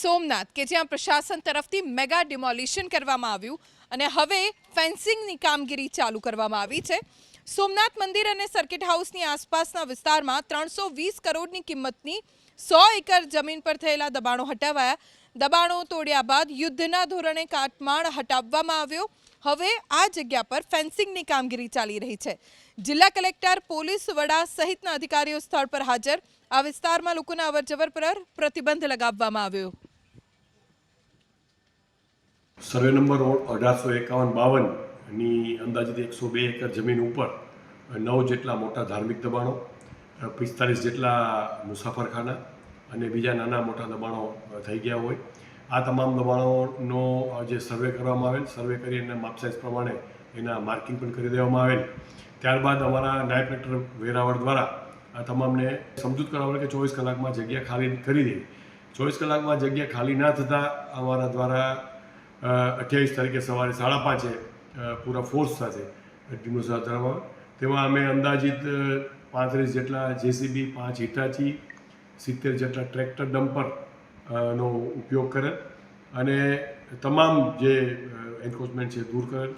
સોમનાથ, કે જ્યાં પ્રશાસન તરફથી મેગા ડિમોલિશન કરવામાં આવ્યું અને હવે ફેન્સિંગની કામગીરી ચાલુ કરવામાં આવી છે. સોમનાથ મંદિર અને સર્કિટ હાઉસની આસપાસના વિસ્તારમાં ત્રણસો વીસ કરોડની કિંમતની સો એકર જમીન પર થયેલા દબાણો હટાવાયા. દબાણો તોડ્યા બાદ યુદ્ધના ધોરણે કાટમાળ હટાવવામાં આવ્યો. હવે આ જગ્યા પર ફેન્સિંગની કામગીરી ચાલી રહી છે. જિલ્લા કલેક્ટર, પોલીસ વડા સહિતના અધિકારીઓ સ્થળ પર હાજર. આ વિસ્તારમાં લોકોના અવરજવર પર પ્રતિબંધ લગાવવામાં આવ્યો. સર્વે નંબર અઢારસો એકાવન બાવનની અંદાજિત એકસો બે એકર જમીન ઉપર નવ જેટલા મોટા ધાર્મિક દબાણો, પિસ્તાલીસ જેટલા મુસાફરખાના અને બીજા નાના મોટા દબાણો થઈ ગયા હોય. આ તમામ દબાણોનો જે સર્વે કરવામાં આવેલ. સર્વે કરી અને માપસાઇઝ પ્રમાણે એના માર્કિંગ પણ કરી દેવામાં આવેલ. ત્યારબાદ અમારા નાયબ કલેક્ટર વેરાવળ દ્વારા આ તમામને સમજૂત કરાવેલ કે ચોવીસ કલાકમાં જગ્યા ખાલી કરી દેવી. ચોવીસ કલાકમાં જગ્યા ખાલી ના થતાં અમારા દ્વારા અઠ્યાવીસ તારીખે સવારે સાડા પાંચે પૂરા ફોર્સ સાથે ટીમનું હાથ તેમાં અમે અંદાજિત પાંત્રીસ જેટલા જેસીબી પાંચ હિટાચી, સિત્તેર જેટલા ટ્રેક્ટર ડમ્પર નો ઉપયોગ કરેલ. અને તમામ જે એન્ક્રોચમેન્ટ છે દૂર કરેલ.